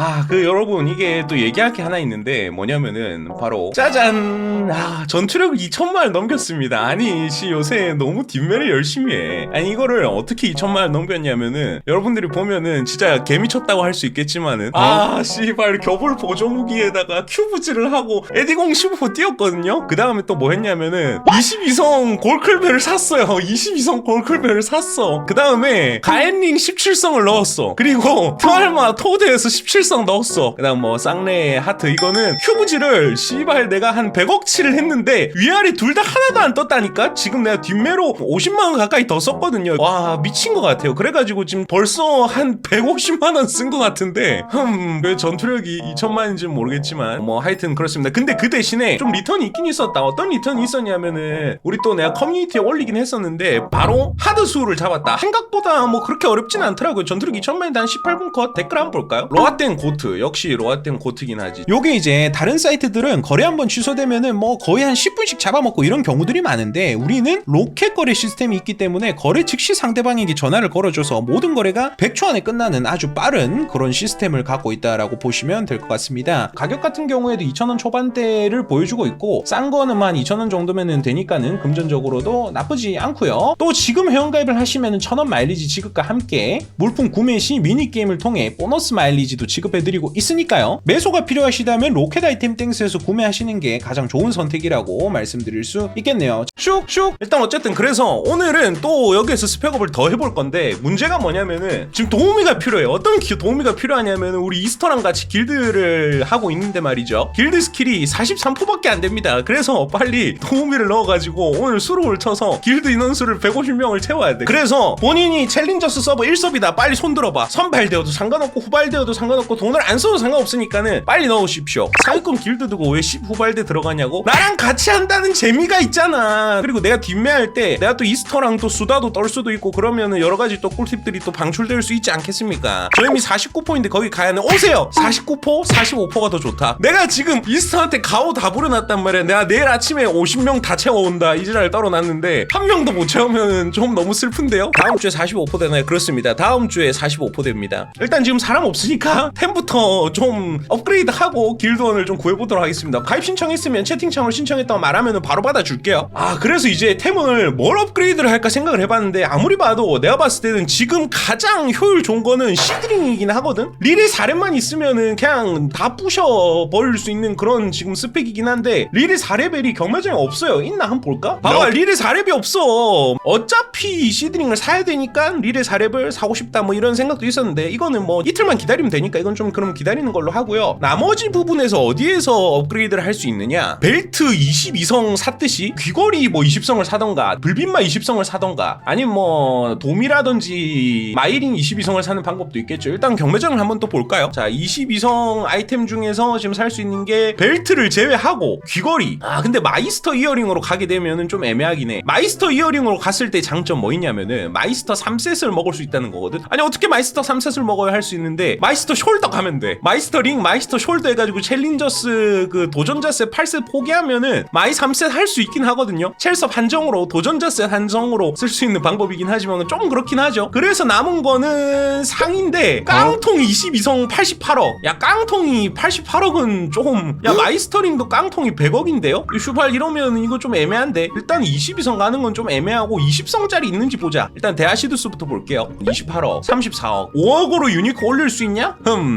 아 그 여러분 이게 또 얘기할 게 하나 있는데 뭐냐면은 바로 짜잔! 아 전투력 2천만을 넘겼습니다. 아니 씨 요새 너무 뒷면을 열심히 해. 아니 이거를 어떻게 2천만을 넘겼냐면은 여러분들이 보면은 진짜 개미쳤다고 할 수 있겠지만은 아 씨발 겨볼 보조 무기에다가 큐브즈를 하고 에디공 15 띄웠거든요? 그 다음에 또 뭐 했냐면은 22성 골클벨을 샀어요. 22성 골클벨을 샀어. 그 다음에 가엔링 17성을 넣었어. 그리고 트알마 토드에서 17성 넣었어. 그 다음 뭐 쌍레 하트 이거는 큐브즈를 씨발 내가 한 100억치를 했는데 위아래 둘 다 하나도 안 떴다니까? 지금 내가 뒷매로 50만원 가까이 더 썼거든요. 와 미친 것 같아요. 그래가지고 지금 벌써 한 150만원 쓴 것 같은데. 흠왜 전투력이 2천만인지는 모르겠지만. 뭐 하여튼 그렇습니다. 근데 그 대신에 좀 리턴이 있긴 있었다. 어떤 리턴이 있었냐면은 우리 또 내가 커뮤니티에 올리긴 했었는데 바로 하드 수를 잡았다. 한각보다 뭐 그렇게 어렵진 않더라고요. 전투력 2천만인데 한 18분 컷 댓글 한번 볼까요? 로아땡 고트 역시 로아땡 고트긴 하지 요게 이제 다른 사이트들은 거래 한번 취소되면은 뭐 거의 한 10분씩 잡아먹고 이런 경우들이 많은데 우리는 로켓 거래 시스템이 있기 때문에 거래 즉시 상대방에게 전화를 걸어줘서 모든 거래가 100초 안에 끝나는 아주 빠른 그런 시스템을 갖고 있다라고 보시면 될 것 같습니다. 가격 같은 경우에도 2,000원 초반대를 보여주고 있고 싼 거는 한 2,000원 정도면 되니까는 금전적으로도 나쁘지 않고요. 또 지금 회원가입을 하시면은 1,000원 마일리지 지급과 함께 물품 구매 시 미니게임을 통해 보너스 마일리지도 지급 해드리고 있으니까요. 매소가 필요하시다면 로켓 아이템 땡스에서 구매하시는 게 가장 좋은 선택이라고 말씀드릴 수 있겠네요. 슉슉. 일단 어쨌든 그래서 오늘은 또 여기에서 스펙업을 더 해볼 건데 문제가 뭐냐면은 지금 도우미가 필요해요. 어떤 기- 도우미가 필요하냐면은 우리 이스터랑 같이 길드를 하고 있는데 말이죠. 길드 스킬이 43%밖에 안 됩니다. 그래서 빨리 도우미를 넣어가지고 오늘 수록을 쳐서 길드 인원수를 150명을 채워야 돼. 그래서 본인이 챌린저스 서버 1섭이다. 빨리 손들어봐. 선발되어도 상관없고 후발되어도 상관없고 돈을 안 써도 상관없으니까는 빨리 넣으십시오. 사기꾼 길드 두고 왜 10 후발대 들어가냐고? 나랑 같이 한다는 재미가 있잖아. 그리고 내가 뒷매할 때 내가 또 이스터랑 또 수다도 떨 수도 있고 그러면은 여러 가지 또 꿀팁들이 또 방출될 수 있지 않겠습니까? 저희미 49포인데 거기 가야는 오세요! 49포 45포가 더 좋다. 내가 지금 이스터한테 가오 다 부려놨단 말이야. 내가 내일 아침에 50명 다 채워온다. 이지랄 떨어놨는데 한 명도 못 채우면은 좀 너무 슬픈데요? 다음 주에 45포 되나요? 그렇습니다. 다음 주에 45포 됩니다. 일단 지금 사람 없으니까 템부터 좀 업그레이드 하고 길드원을 좀 구해보도록 하겠습니다. 가입 신청했으면 채팅창으로 신청했다고 말하면 바로 받아줄게요. 아 그래서 이제 템을 뭘 업그레이드를 할까 생각을 해봤는데 아무리 봐도 내가 봤을 때는 지금 가장 효율 좋은 거는 시드링이긴 하거든? 릴의 4렙만 있으면은 그냥 다 부셔 버릴 수 있는 그런 지금 스펙이긴 한데 릴의 4레벨이 경매장에 없어요. 있나? 한번 볼까? 봐봐 릴의 4렙이 없어. 어차피 시드링을 사야 되니까 릴의 4렙을 사고 싶다 뭐 이런 생각도 있었는데 이거는 뭐 이틀만 기다리면 되니까 이건 좀 그럼 기다리는 걸로 하고요. 나머지 부분에서 어디에서 업그레이드를 할 수 있느냐? 벨트 22성 샀듯이 귀걸이 뭐 20성을 사던가 불빛마 20성을 사던가 아니면 뭐 돔이라든지 마이린 22성을 사는 방법도 있겠죠. 일단 경매장을 한번 또 볼까요? 자 22성 아이템 중에서 지금 살 수 있는 게 벨트를 제외하고 귀걸이. 아 근데 마이스터 이어링으로 가게 되면은 좀 애매하긴 해. 마이스터 이어링으로 갔을 때 장점 뭐 있냐면은 마이스터 3셋을 먹을 수 있다는 거거든. 아니 어떻게 마이스터 3셋을 먹어야 할 수 있는데 마이스터 숄더 가면 돼. 마이스터 링 마이스터 숄더 해가지고 챌린저스 그 도전자 셋 8셋 포기하면은 마이 3셋 할 수 있긴 하거든요. 첼섭 한정으로 도전자 셋 한정으로 쓸 수 있는 방법이긴 하지만 좀 그렇긴 하죠. 그래서 남은 거는 상인데 깡통 22성 88억. 야 깡통이 88억은 조금 야 마이스터링도 깡통이 100억인데요? 슈발 이러면 이거 좀 애매한데. 일단 22성 가는 건 좀 애매하고 20성짜리 있는지 보자. 일단 대하시드스부터 볼게요. 28억 34억 5억으로 유니크 올릴 수 있냐? 흠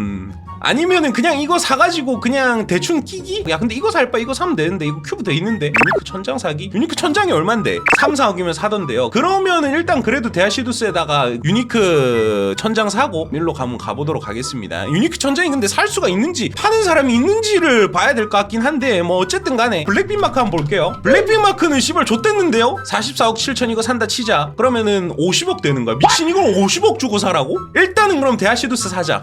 아니면은 그냥 이거 사가지고 그냥 대충 끼기? 야 근데 이거 살 바 이거 사면 되는데 이거 큐브 돼 있는데 유니크 천장 사기? 유니크 천장이 얼만데? 3, 4억이면 사던데요 그러면은 일단 그래도 대하시두스에다가 유니크 천장 사고 밀로 가면 가보도록 하겠습니다 유니크 천장이 근데 살 수가 있는지 파는 사람이 있는지를 봐야 될 것 같긴 한데 뭐 어쨌든 간에 블랙빛 마크 한번 볼게요 블랙빛 마크는 씨발 좆됐는데요? 44억 7천 이거 산다 치자 그러면은 50억 되는 거야 미친 이걸 50억 주고 사라고? 일단은 그럼 대하시두스 사자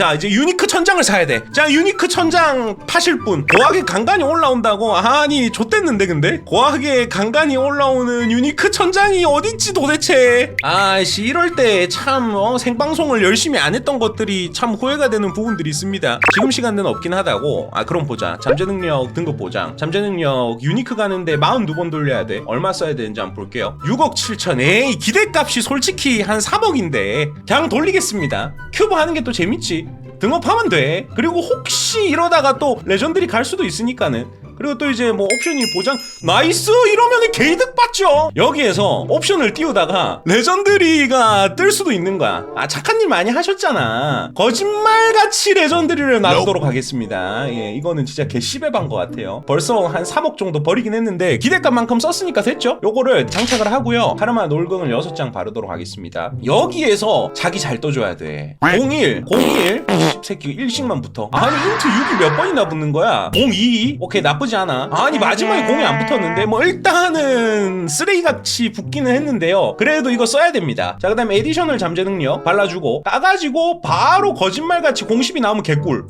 자 이제 유니크 천장을 사야 돼 자 유니크 천장 파실 분. 고하게 간간히 올라온다고? 아니 좆됐는데 근데? 고하게 간간히 올라오는 유니크 천장이 어딨지 도대체? 아씨 이럴 때 참 어, 생방송을 열심히 안 했던 것들이 참 후회가 되는 부분들이 있습니다. 지금 시간대는 없긴 하다고. 아 그럼 보자. 잠재 능력 등급 보장. 잠재 능력 유니크 가는데 42번 돌려야 돼. 얼마 써야 되는지 한번 볼게요. 6억 7천. 에이 기대값이 솔직히 한 3억인데. 그냥 돌리겠습니다 큐브 하는 게 또 재밌지 등업하면 돼. 그리고 혹시 이러다가 또 레전드리 갈 수도 있으니까는. 그리고 또 이제 뭐 옵션이 보장 나이스 이러면은 개이득 받죠. 여기에서 옵션을 띄우다가 레전드리가 뜰 수도 있는 거야. 아 착한 일 많이 하셨잖아. 거짓말같이 레전드리를 놔두도록 하겠습니다. 예, 이거는 진짜 개씨배반 것 같아요. 벌써 한 3억 정도 버리긴 했는데 기대값만큼 썼으니까 됐죠. 요거를 장착을 하고요. 카르마 놀건을 6장 바르도록 하겠습니다. 여기에서 자기 잘 떠줘야 돼. 01, 01, 새끼 일식만 붙어. 아니 인트 6이 몇 번이나 붙는 거야? 02, 오케이 나쁘지 않아. 아니 마지막에 0이 안 붙었는데 뭐 일단은 쓰레기같이 붙기는 했는데요. 그래도 이거 써야 됩니다. 자 그 다음에 에디셔널 잠재 능력 발라주고 까가지고 바로 거짓말같이 공십이 나오면 개꿀.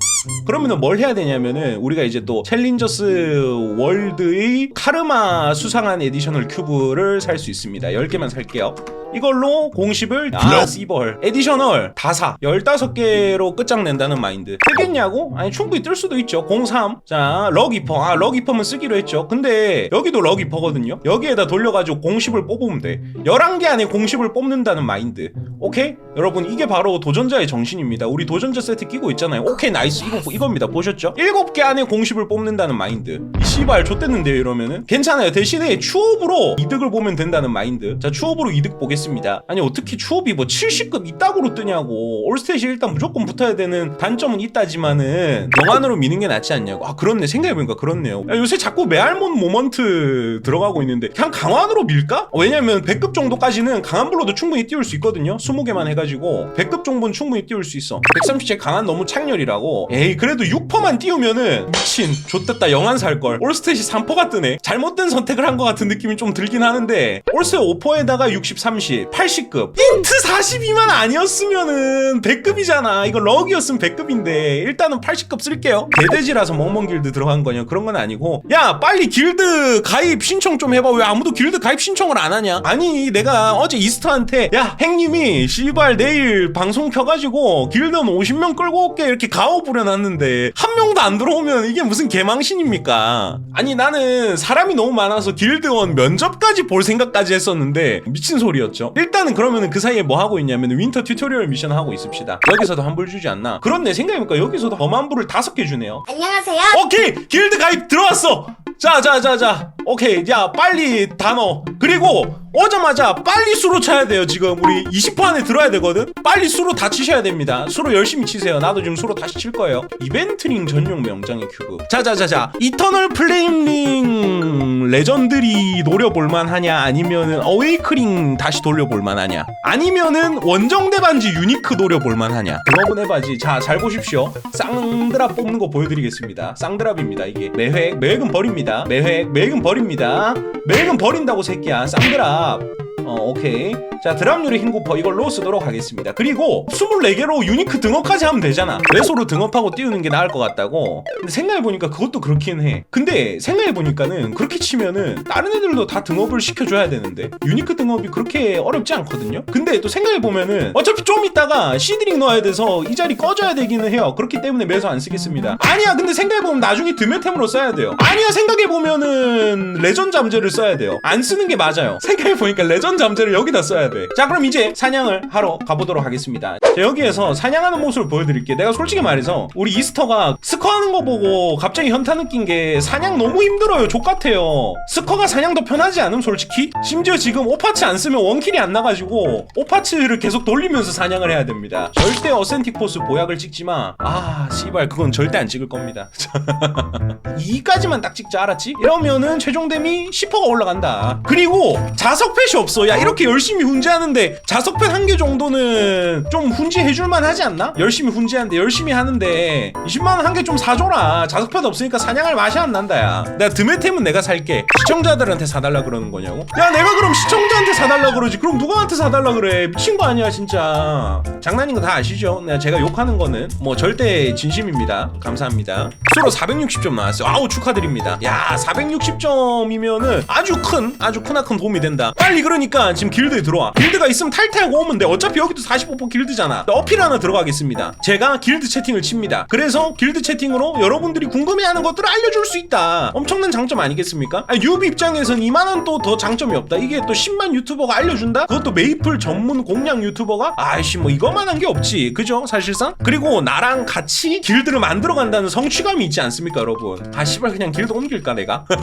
그러면은 뭘 해야 되냐면은 우리가 이제 또 챌린저스 월드의 카르마 수상한 에디셔널 큐브를 살 수 있습니다. 10개만 살게요. 이걸로 공십을 아 씨벌 에디셔널 다사 15개로 끝장낸다는 마인드. 쓰겠냐고? 아니 충분히 뜰 수도 있죠. 03 자 럭이퍼. 아 럭이퍼면 쓰기로 했죠. 근데 여기도 럭이퍼거든요. 여기에다 돌려가지고 공십을 뽑으면 돼. 11개 안에 공십을 뽑는다는 마인드. 오케이? 여러분 이게 바로 도전자의 정신입니다. 우리 도전자 세트 끼고 있잖아요. 오케이 나이스. 이거 이겁니다. 보셨죠? 7개 안에 공십을 뽑는다는 마인드. 이 씨발 좆됐는데요 이러면은? 괜찮아요. 대신에 추업으로 이득을 보면 된다는 마인드. 자 추업으로 이득 보겠습니다 아니 어떻게 추업이 뭐 70급 이따구로 뜨냐고. 올스탯이 일단 무조건 붙어야 되는 단점은 있다지만은 영안으로 미는 게 낫지 않냐고. 아 그렇네. 생각해보니까 그렇네요. 야, 요새 자꾸 메알몬 모먼트 들어가고 있는데 그냥 강환으로 밀까? 어, 왜냐면 100급 정도까지는 강한 블로도 충분히 띄울 수 있거든요. 20개만 해가지고 100급 정도는 충분히 띄울 수 있어. 130째 강한 너무 창렬이라고. 에이 그래도 6퍼만 띄우면은 미친 좆됐다. 영안 살걸. 올스탯이 3퍼가 뜨네. 잘못된 선택을 한 것 같은 느낌이 좀 들긴 하는데 올스탯 5퍼에다가 60, 30, 80급. 인트 42만 아니었으면은 100급이잖아. 이거 럭이었으면 100급인데 일단은 80급 쓸게요. 개돼지라서 멍멍 길드 들어간 거냐 그런 건 아니고. 야 빨리 길드 가입 신청 좀 해봐. 왜 아무도 길드 가입 신청을 안 하냐? 아니 내가 어제 이스터한테 야 행님이 씨발 내일 방송 켜가지고 길드원 50명 끌고 올게. 이렇게 가오 부려놨는데 한 명도 안 들어오면 이게 무슨 개망신입니까? 아니 나는 사람이 너무 많아서 길드원 면접까지 볼 생각까지 했었는데 미친 소리였 죠? 일단은 그러면은 그 사이에 뭐 하고 있냐면 윈터 튜토리얼 미션 하고 있습시다. 여기서도 환불 주지 않나? 그렇네 생각해보니까? 여기서도 험한불을 다섯 개 주네요. 안녕하세요. 오케이! 길드 가입 들어왔어! 자자 자자. 오케이. 야 빨리 다 넣어. 그리고 오자마자 빨리 수로 쳐야 돼요 지금. 우리 20% 안에 들어야 되거든? 빨리 수로 다 치셔야 됩니다. 수로 열심히 치세요. 나도 지금 수로 다시 칠 거예요. 이벤트링 전용 명장의 큐브. 자자자자. 이터널 플레임링 레전드리 노려볼만 하냐? 아니면은 어웨이크링 다시 돌려볼만 하냐? 아니면은 원정대 반지 유니크 노려볼만 하냐? 그거분 해봐지. 자 잘 보십시오. 쌍드랍 뽑는 거 보여드리겠습니다. 쌍드랍입니다 이게. 매획 매획은 버립니다. 매획 매획은 버립니다. 매획은 버린다고 새끼야. 쌍드랍 Tchau! 어 오케이. 자 드랍률의 흰고퍼 이걸로 쓰도록 하겠습니다. 그리고 24개로 유니크 등업까지 하면 되잖아. 외소로 등업하고 띄우는 게 나을 것 같다고. 근데 생각해보니까 그것도 그렇긴 해. 근데 생각해보니까는 그렇게 치면은 다른 애들도 다 등업을 시켜줘야 되는데 유니크 등업이 그렇게 어렵지 않거든요? 근데 또 생각해보면은 어차피 좀 있다가 시드링 넣어야 돼서 이 자리 꺼져야 되기는 해요. 그렇기 때문에 매수 안 쓰겠습니다. 아니야 근데 생각해보면 나중에 드메템으로 써야 돼요. 아니야 생각해보면은 레전 잠재를 써야 돼요. 안 쓰는 게 맞아요. 생각해보니까 레전 잠재를 여기다 써야 돼. 자, 그럼 이제 사냥을 하러 가보도록 하겠습니다. 자, 여기에서 사냥하는 모습을 보여드릴게요. 내가 솔직히 말해서 우리 이스터가 스커하는 거 보고 갑자기 현타 느낀 게 사냥 너무 힘들어요. 족같아요. 스커가 사냥 더 편하지 않음, 솔직히? 심지어 지금 오파츠 안 쓰면 원킬이 안 나가지고 오파츠를 계속 돌리면서 사냥을 해야 됩니다. 절대 어센틱 포스 보약을 찍지 마. 아, 씨발, 그건 절대 안 찍을 겁니다. 2까지만 딱 찍자, 알았지? 이러면은 최종 댐이 10%가 올라간다. 그리고 자석 펫이 없어. 야, 이렇게 열심히 훈제하는데 자석 펫 한 개 정도는 좀 훈 제해줄만 하지 않나? 열심히 훈제하는데 열심히 하는데 20만원 한 개 좀 사줘라. 자석 펫 없으니까 사냥할 맛이 안 난다, 야. 내가 드메템은 내가 살게. 시청자들한테 사달라 그러는 거냐고? 야, 내가 그럼 시청자한테 사달라 그러지. 그럼 누구한테 사달라 그래? 미친 거 아니야, 진짜. 장난인 거 다 아시죠? 내가 제가 욕하는 거는 뭐 절대 진심입니다. 감사합니다. 수로 460점 나왔어요. 아우 축하드립니다. 야 460점이면은 아주 큰 아주 크나큰 도움이 된다. 빨리 그러니까 지금 길드에 들어와. 길드가 있으면 탈퇴하고 오면 돼. 어차피 여기도 45% 길드잖아. 하나 어필 하나 들어가겠습니다. 제가 길드 채팅을 칩니다. 그래서 길드 채팅으로 여러분들이 궁금해하는 것들을 알려줄 수 있다. 엄청난 장점 아니겠습니까? 아, 유비 입장에선 이만한 또 더 장점이 없다. 이게 또 10만 유튜버가 알려준다? 그것도 메이플 전문 공략 유튜버가? 아이씨 뭐 이거만한 게 없지. 그죠? 사실상? 그리고 나랑 같이 길드를 만들어 간다는 성취감이 있지 않습니까 여러분? 아 씨발 그냥 길드 옮길까 내가?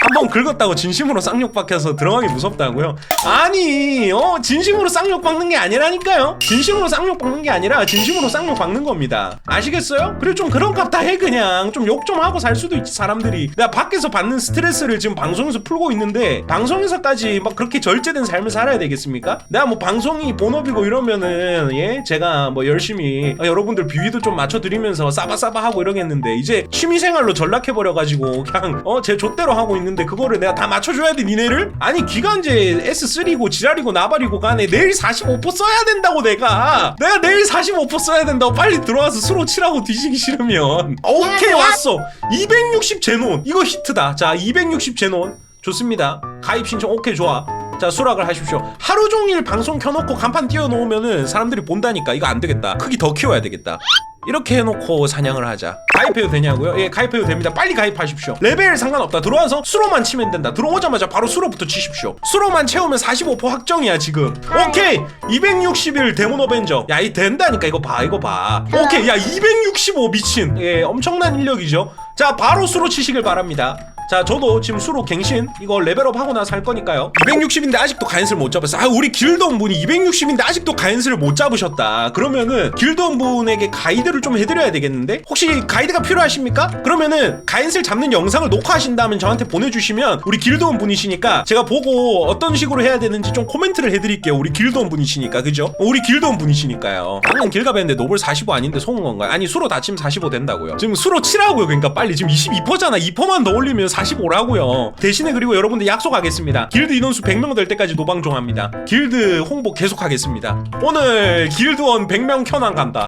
한번 긁었다고 진심으로 쌍욕 박혀서 들어가기 무섭다고요? 아니, 어, 진심으로 쌍욕 박는 게 아니라 니까요? 진심으로 쌍욕 박는 게 아니라 진심으로 쌍욕 박는 겁니다. 아시겠어요? 그래, 좀 그런 값다 해, 그냥. 좀 욕 좀 하고 살 수도 있지, 사람들이. 내가 밖에서 받는 스트레스를 지금 방송에서 풀고 있는데, 방송에서까지 막 그렇게 절제된 삶을 살아야 되겠습니까? 내가 뭐 방송이 본업이고 이러면은, 예, 제가 뭐 열심히 어, 여러분들 비위도 좀 맞춰드리면서 싸바싸바 하고 이러겠는데, 이제 취미생활로 전락해버려가지고, 그냥, 어, 제 좆대로 하고 있는데, 그거를 내가 다 맞춰줘야 돼, 니네를? 아니, 기간제 S3고 지랄이고 나발이고 간에 내일 45% 써야 된다고, 내가! 내가 내일 45% 써야 된다고 빨리 들어와서 수로 치라고 뒤지기 싫으면. 오케이, 왔어! 260 제논! 이거 히트다. 자, 260 제논. 좋습니다. 가입 신청 오케이, 좋아. 자 수락을 하십시오 하루 종일 방송 켜놓고 간판 띄워놓으면은 사람들이 본다니까 이거 안 되겠다 크기 더 키워야 되겠다 이렇게 해놓고 사냥을 하자. 가입해도 되냐고요? 예 가입해도 됩니다. 빨리 가입하십시오. 레벨 상관없다. 들어와서 수로만 치면 된다. 들어오자마자 바로 수로부터 치십시오. 수로만 채우면 45% 확정이야 지금. 오케이! 261 데몬 어벤져. 야 이 된다니까. 이거 봐 이거 봐. 오케이. 야 265 미친. 예 엄청난 인력이죠. 자 바로 수로 치시길 바랍니다 자 저도 지금 수로 갱신. 이거 레벨업 하고 나서 할 거니까요. 260인데 아직도 가인스를 못 잡았어. 아 우리 길드원 분이 260인데 아직도 가인스를 못 잡으셨다. 그러면은 길드원 분에게 가이드를 좀 해드려야 되겠는데? 혹시 가이드가 필요하십니까? 그러면은 가인스를 잡는 영상을 녹화하신 다음에 저한테 보내주시면 우리 길드원 분이시니까 제가 보고 어떤 식으로 해야 되는지 좀 코멘트를 해드릴게요. 우리 길드원 분이시니까. 그죠? 우리 길드원 분이시니까요. 방금 길 가봤는데 노블 45 아닌데 속은 건가요? 아니 수로 다치면 45 된다고요. 지금 수로 치라고요. 그러니까 빨리. 지금 22%잖아. 2%만 더 올리면 45라고요. 대신에 그리고 여러분들 약속하겠습니다. 길드 인원수 100명 될 때까지 노방종합니다. 길드 홍보 계속하겠습니다. 오늘 길드원 100명 켜난 간다.